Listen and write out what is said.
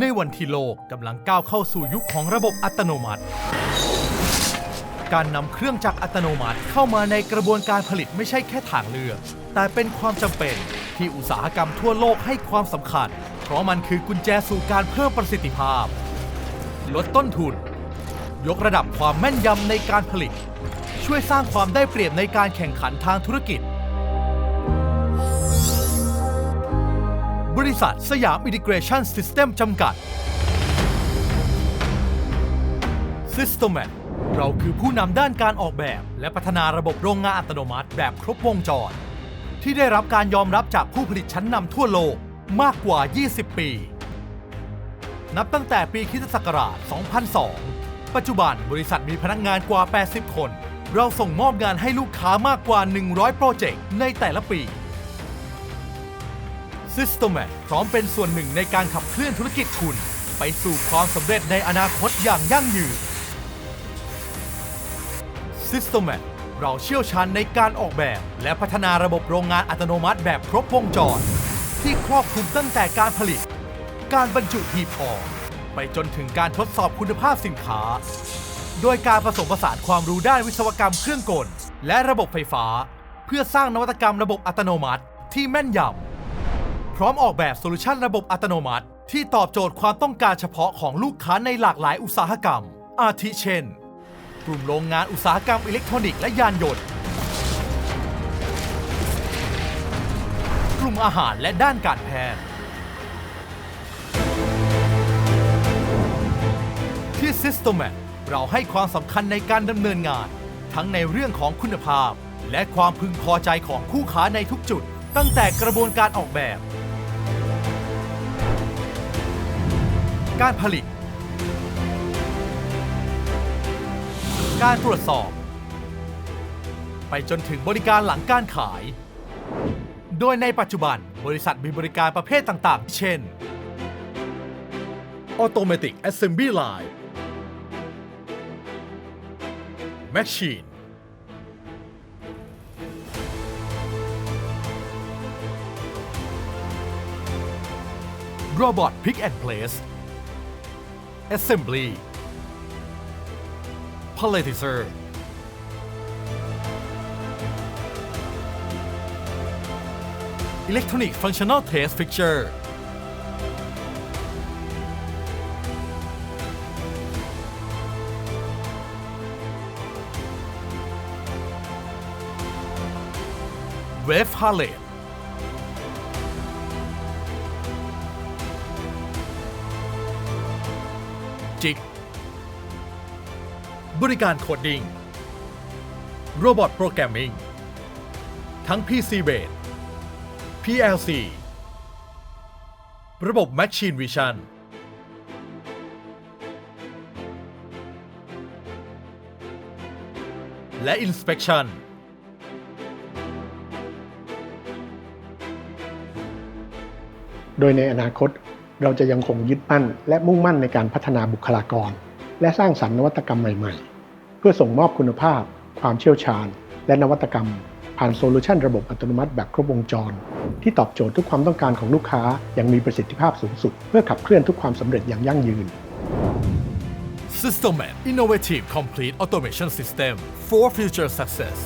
ในวันที่โลกกำลังก้าวเข้าสู่ยุคของระบบอัตโนมัติ การนำเครื่องจักรอัตโนมัติเข้ามาในกระบวนการผลิตไม่ใช่แค่ทางเลือก แต่เป็นความจำเป็นที่อุตสาหกรรมทั่วโลกให้ความสำคัญ เพราะมันคือกุญแจสู่การเพิ่มประสิทธิภาพ ลดต้นทุน ยกระดับความแม่นยำในการผลิต ช่วยสร้างความได้เปรียบในการแข่งขันทางธุรกิจ ริษัทสยามอินทิเกรชันซิสเต็มจำกัด Systemat เราคือผู้นำด้านการออกแบบ และพัฒนาระบบโรงงานอัตโนมัติแบบครบวงจร ที่ได้รับการยอมรับจากผู้ผลิตชั้นนำทั่วโลกมากกว่า 20 ปี นับตั้งแต่ปีคิศักราช 2002 ปัจจุบันบริษัทมีพนักงานกว่า 80 คน เราส่งมอบงานให้ลูกค้ามากกว่า 100 โปรเจกต์ในแต่ละปี Systemat พร้อมเป็นส่วนหนึ่งในการขับเคลื่อนธุรกิจคุณ ไปสู่ความสำเร็จในอนาคตอย่างยั่งยืน Systemat เราเชี่ยวชาญในการออกแบบ และพัฒนาระบบโรงงานอัตโนมัติแบบครบวงจร ที่ครอบคลุมตั้งแต่การผลิต การบรรจุหีบห่อไปจนถึงการทดสอบคุณภาพสินค้า โดยการผสมผสานความรู้ด้านวิศวกรรมเครื่องกล และระบบไฟฟ้า เพื่อสร้างนวัตกรรมระบบอัตโนมัติที่แม่นยำ พร้อมออกแบบโซลูชันระบบอัตโนมัติ ที่ตอบโจทย์ความต้องการเฉพาะของลูกค้าในหลากหลายอุตสาหกรรม อาทิเช่น กลุ่มโรงงานอุตสาหกรรมอิเล็กทรอนิกส์และยานยนต์ กลุ่มอาหารและด้านการแพทย์ ที่ Systemat เราให้ความสำคัญในการดำเนินงาน ทั้งในเรื่องของคุณภาพ และความพึงพอใจของคู่ค้าในทุกจุด ตั้งแต่กระบวนการออกแบบ การผลิต การตรวจสอบ ไปจนถึงบริการหลังการขาย โดยในปัจจุบันบริษัทมีบริการประเภทต่างๆ เช่น Automatic Assembly Line Machine Robot Pick and Place Assembly. Politizer. Electronic Functional Test Picture Web Harley จิก บริการโคดดิ้งโรบอทโปรแกรมมิ่งทั้ง PC Base PLC ระบบ Machine Vision และ Inspection โดยในอนาคต เราจะยังคงยึดมั่นและมุ่งมั่นในการพัฒนาบุคลากร และสร้างสรรค์นวัตกรรมใหม่ๆ เพื่อส่งมอบคุณภาพ ความเชี่ยวชาญ และนวัตกรรม ผ่านโซลูชันระบบอัตโนมัติแบบครบวงจร ที่ตอบโจทย์ทุกความต้องการของลูกค้าอย่างมีประสิทธิภาพสูงสุด เพื่อขับเคลื่อนทุกความสำเร็จอย่างยั่งยืน Systemat Innovative Complete Automation System for Future Success